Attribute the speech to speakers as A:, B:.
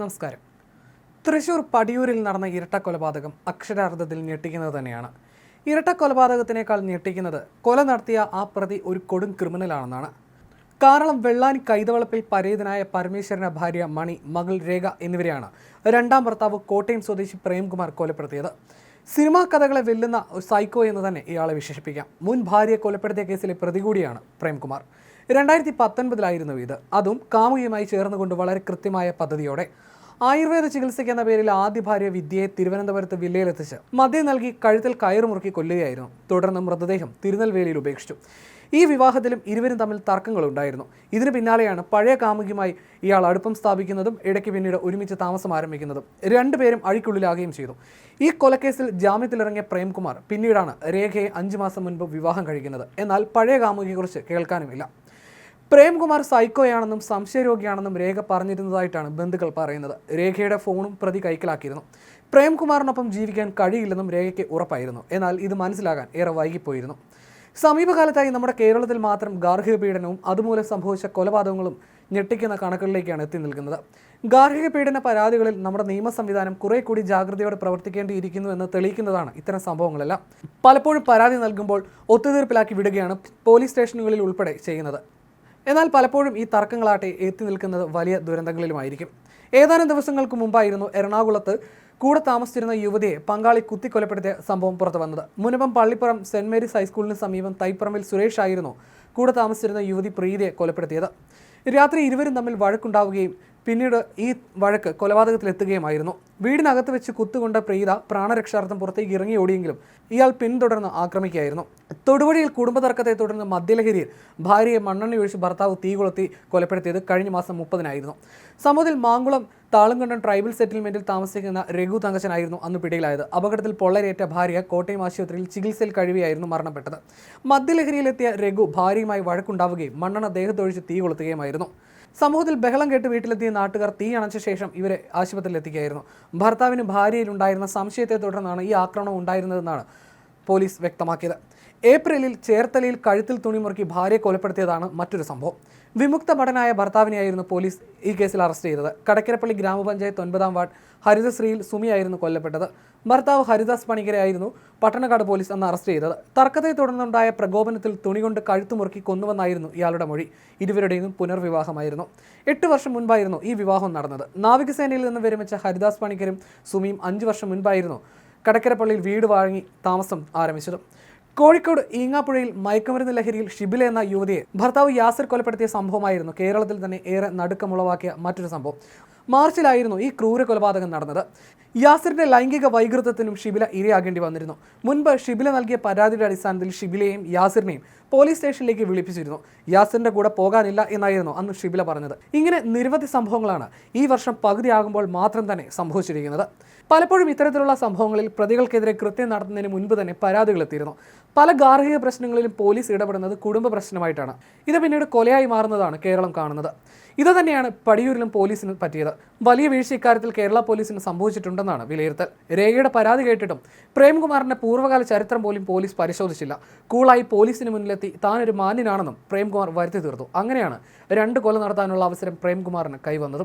A: നമസ്കാരം. തൃശൂർ പടിയൂരിൽ നടന്ന ഇരട്ട കൊലപാതകം അക്ഷരാർത്ഥത്തിൽ ഞെട്ടിക്കുന്നത് തന്നെയാണ്. ഇരട്ട കൊലപാതകത്തിനേക്കാൾ ഞെട്ടിക്കുന്നത് കൊല നടത്തിയ ആ പ്രതി ഒരു കൊടും ക്രിമിനലാണെന്നാണ്. കാരണം വെള്ളാനി കൈതവളപ്പിൽ പരേതനായ പരമേശ്വരന്റെ ഭാര്യ മണി മകൾ രേഖ എന്നിവരെയാണ് രണ്ടാം ഭർത്താവ് കോട്ടയം സ്വദേശി പ്രേംകുമാർ കൊലപ്പെടുത്തിയത്. സിനിമാ കഥകളെ വെല്ലുന്ന സൈക്കോ എന്ന് തന്നെ ഇയാളെ വിശേഷിപ്പിക്കാം. മുൻ ഭാര്യയെ കൊലപ്പെടുത്തിയ കേസിലെ പ്രതി കൂടിയാണ് പ്രേംകുമാർ. രണ്ടായിരത്തി പത്തൊൻപതിലായിരുന്നു ഇത്. അതും കാമുകിയുമായി ചേർന്നുകൊണ്ട് വളരെ കൃത്യമായ പദ്ധതിയോടെ. ആയുർവേദ ചികിത്സയ്ക്ക് എന്ന പേരിൽ ആദ്യ ഭാര്യ വിദ്യയെ തിരുവനന്തപുരത്ത് വില്ലയിലെത്തിച്ച് മദ്യം നൽകി കഴുത്തിൽ കയറുമുറുക്കി കൊല്ലുകയായിരുന്നു. തുടർന്ന് മൃതദേഹം തിരുനെൽവേലിയിൽ ഉപേക്ഷിച്ചു. ഈ വിവാഹത്തിലും ഇരുവരും തമ്മിൽ തർക്കങ്ങളുണ്ടായിരുന്നു. ഇതിനു പിന്നാലെയാണ് പഴയ കാമുകിയുമായി ഇയാൾ അടുപ്പം സ്ഥാപിക്കുന്നതും ഇടയ്ക്ക് പിന്നീട് ഒരുമിച്ച് താമസം ആരംഭിക്കുന്നതും രണ്ടുപേരും അഴിക്കുള്ളിലാകുകയും ചെയ്തു. ഈ കൊലക്കേസിൽ ജാമ്യത്തിലിറങ്ങിയ പ്രേംകുമാർ പിന്നീടാണ് രേഖയെ അഞ്ചു മാസം മുൻപ് വിവാഹം കഴിക്കുന്നത്. എന്നാൽ പഴയ കാമുകിയെക്കുറിച്ച് കേൾക്കാനുമില്ല. പ്രേംകുമാർ സൈക്കോയാണെന്നും സംശയരോഗിയാണെന്നും രേഖ പറഞ്ഞിരുന്നതായിട്ടാണ് ബന്ധുക്കൾ പറയുന്നത്. രേഖയുടെ ഫോണും പ്രതി കൈക്കലാക്കിയിരുന്നു. പ്രേംകുമാറിനൊപ്പം ജീവിക്കാൻ കഴിയില്ലെന്നും രേഖയ്ക്ക് ഉറപ്പായിരുന്നു. എന്നാൽ ഇത് മനസ്സിലാകാൻ ഏറെ വൈകിപ്പോയിരുന്നു. സമീപകാലത്തായി നമ്മുടെ കേരളത്തിൽ മാത്രം ഗാർഹിക പീഡനവും അതുമൂലം സംഭവിച്ച കൊലപാതകങ്ങളും ഞെട്ടിക്കുന്ന കണക്കുകളിലേക്കാണ് എത്തി നിൽക്കുന്നത്. ഗാർഹിക പീഡന പരാതികളിൽ നമ്മുടെ നിയമ സംവിധാനം കുറെ കൂടി ജാഗ്രതയോടെ പ്രവർത്തിക്കേണ്ടിയിരിക്കുന്നു എന്ന് തെളിയിക്കുന്നതാണ് ഇത്തരം സംഭവങ്ങളെല്ലാം. പലപ്പോഴും പരാതി നൽകുമ്പോൾ ഒത്തുതീർപ്പിലാക്കി വിടുകയാണ് പോലീസ് സ്റ്റേഷനുകളിൽ ഉൾപ്പെടെ ചെയ്യുന്നത്. എന്നാൽ പലപ്പോഴും ഈ തർക്കങ്ങളാട്ടെ എത്തി നിൽക്കുന്നത് വലിയ ദുരന്തങ്ങളിലുമായിരിക്കും. ഏതാനും ദിവസങ്ങൾക്ക് മുമ്പായിരുന്നു എറണാകുളത്ത് കൂടെ താമസിച്ചിരുന്ന യുവതിയെ പങ്കാളി കുത്തിക്കൊലപ്പെടുത്തിയ സംഭവം പുറത്തു വന്നത്. മുനമ്പം പള്ളിപ്പുറം സെന്റ് മേരീസ് ഹൈസ്കൂളിന് സമീപം തൈപ്പറമ്പിൽ സുരേഷ് ആയിരുന്നു കൂടെ താമസിച്ചിരുന്ന യുവതി പ്രീതിയെ കൊലപ്പെടുത്തിയത്. രാത്രി ഇരുവരും തമ്മിൽ വഴക്കുണ്ടാവുകയും പിന്നീട് ഈ വഴക്ക് കൊലപാതകത്തിലെത്തുകയുമായിരുന്നു. വീടിനകത്ത് വെച്ച് കുത്തുകൊണ്ട പ്രീത പ്രാണരക്ഷാർത്ഥം പുറത്തേക്ക് ഇറങ്ങി ഓടിയെങ്കിലും ഇയാൾ പിന്തുടർന്ന് ആക്രമിക്കുകയായിരുന്നു. തൊടുപുഴയിൽ കുടുംബതർക്കത്തെ തുടർന്ന് മദ്യലഹരിയിൽ ഭാര്യയെ മണ്ണെണ്ണ ഒഴിച്ച് ഭർത്താവ് തീ കൊളുത്തി കൊലപ്പെടുത്തിയത് കഴിഞ്ഞ മാസം മുപ്പതിനായിരുന്നു. സംഭവത്തിൽ മാങ്കുളം താളംകണ്ടം ട്രൈബൽ സെറ്റിൽമെന്റിൽ താമസിക്കുന്ന രഘു തങ്കച്ചനായിരുന്നു അന്ന് പിടിയിലായത്. അപകടത്തിൽ പൊള്ളരേറ്റ ഭാര്യ കോട്ടയം ആശുപത്രിയിൽ ചികിത്സയിൽ കഴിയുകയായിരുന്നു മരണപ്പെട്ടത്. മദ്യലഹരിയിലെത്തിയ രഘു ഭാര്യയുമായി വഴക്കുണ്ടാവുകയും മണ്ണെണ്ണ ദേഹത്തൊഴിച്ച് തീ കൊളുത്തുകയുമായിരുന്നു. സമൂഹത്തിൽ ബഹളം കേട്ട് വീട്ടിലെത്തിയ നാട്ടുകാർ തീ അണച്ച ശേഷം ഇവരെ ആശുപത്രിയിൽ എത്തിക്കുകയായിരുന്നു. ഭർത്താവിന് ഭാര്യയിലുണ്ടായിരുന്ന സംശയത്തെ തുടർന്നാണ് ഈ ആക്രമണം ഉണ്ടായിരുന്നതെന്നാണ് പോലീസ് വ്യക്തമാക്കിയത്. ഏപ്രിലിൽ ചേർത്തലയിൽ കഴുത്തിൽ തുണിമുറുക്കി ഭാര്യയെ കൊലപ്പെടുത്തിയതാണ് മറ്റൊരു സംഭവം. വിമുക്ത ഭടനായ ഭർത്താവിനെയായിരുന്നു പോലീസ് ഈ കേസിൽ അറസ്റ്റ് ചെയ്തത്. കടക്കരപ്പള്ളി ഗ്രാമപഞ്ചായത്ത് ഒൻപതാം വാർഡ് ഹരിതശ്രീയിൽ സുമിയായിരുന്നു കൊല്ലപ്പെട്ടത്. ഭർത്താവ് ഹരിദാസ് പണിക്കരെയായിരുന്നു പട്ടണക്കാട് പോലീസ് അന്ന് അറസ്റ്റ് ചെയ്തത്. തർക്കത്തെ തുടർന്നുണ്ടായ പ്രകോപനത്തിൽ തുണി കൊണ്ട് കഴുത്തുമുറുക്കി കൊന്നുവെന്നായിരുന്നു ഇയാളുടെ മൊഴി. ഇരുവരുടെയും പുനർവിവാഹമായിരുന്നു. എട്ട് വർഷം മുൻപായിരുന്നു ഈ വിവാഹം നടന്നത്. നാവികസേനയിൽ നിന്ന് വിരമിച്ച ഹരിദാസ് പണിക്കരും സുമിയും അഞ്ച് വർഷം മുൻപായിരുന്നു കടക്കരപ്പള്ളിയിൽ വീട് വാങ്ങി താമസം ആരംഭിച്ചത്. കോഴിക്കോട് ഈങ്ങാപ്പുഴയിൽ മയക്കുമരുന്ന് ലഹരിയിൽ ഷിബില എന്ന യുവതിയെ ഭർത്താവ് യാസിർ കൊലപ്പെടുത്തിയ സംഭവമായിരുന്നു കേരളത്തിൽ തന്നെ ഏറെ നടുക്കമുളവാക്കിയ മറ്റൊരു സംഭവം. മാർച്ചിലായിരുന്നു ഈ ക്രൂര കൊലപാതകം നടന്നത്. യാസിറിന്റെ ലൈംഗിക വൈകൃതത്തിനും ഷിബില ഇരയാകേണ്ടി വന്നിരുന്നു. മുൻപ് ഷിബില നൽകിയ പരാതിയുടെ അടിസ്ഥാനത്തിൽ ഷിബിലയെയും യാസിറിനെയും പോലീസ് സ്റ്റേഷനിലേക്ക് വിളിപ്പിച്ചിരുന്നു. യാസിറിന്റെ കൂടെ പോകാനില്ല എന്നായിരുന്നു അന്ന് ഷിബില പറഞ്ഞത്. ഇങ്ങനെ നിരവധി സംഭവങ്ങളാണ് ഈ വർഷം പകുതിയാകുമ്പോൾ മാത്രം തന്നെ സംഭവിച്ചിരിക്കുന്നത്. പലപ്പോഴും ഇത്തരത്തിലുള്ള സംഭവങ്ങളിൽ പ്രതികൾക്കെതിരെ കൃത്യം നടത്തുന്നതിന് മുൻപ് തന്നെ പരാതികൾ എത്തിയിരുന്നു. പല ഗാർഹിക പ്രശ്നങ്ങളിലും പോലീസ് ഇടപെടുന്നത് കുടുംബ പ്രശ്നമായിട്ടാണ്. ഇത് പിന്നീട് കൊലയായി മാറുന്നതാണ് കേരളം കാണുന്നത്. ഇത് തന്നെയാണ് പടിയൂരിലും പോലീസിന് പറ്റിയത്. വലിയ വീഴ്ച ഇക്കാര്യത്തിൽ കേരള പോലീസിന് സംഭവിച്ചിട്ടുണ്ടെന്നാണ് വിലയിരുത്തൽ. രേഖയുടെ പരാതി കേട്ടിട്ടും പ്രേംകുമാറിന്റെ പൂർവകാല ചരിത്രം പോലും പോലീസ് പരിശോധിച്ചില്ല. കൂളായി പോലീസിന് മുന്നിലെത്തി താനൊരു മാന്യനാണെന്നും പ്രേംകുമാർ വരുത്തി തീർത്തു. അങ്ങനെയാണ് രണ്ട് കൊല നടത്താനുള്ള അവസരം പ്രേംകുമാറിന് കൈവന്നതും.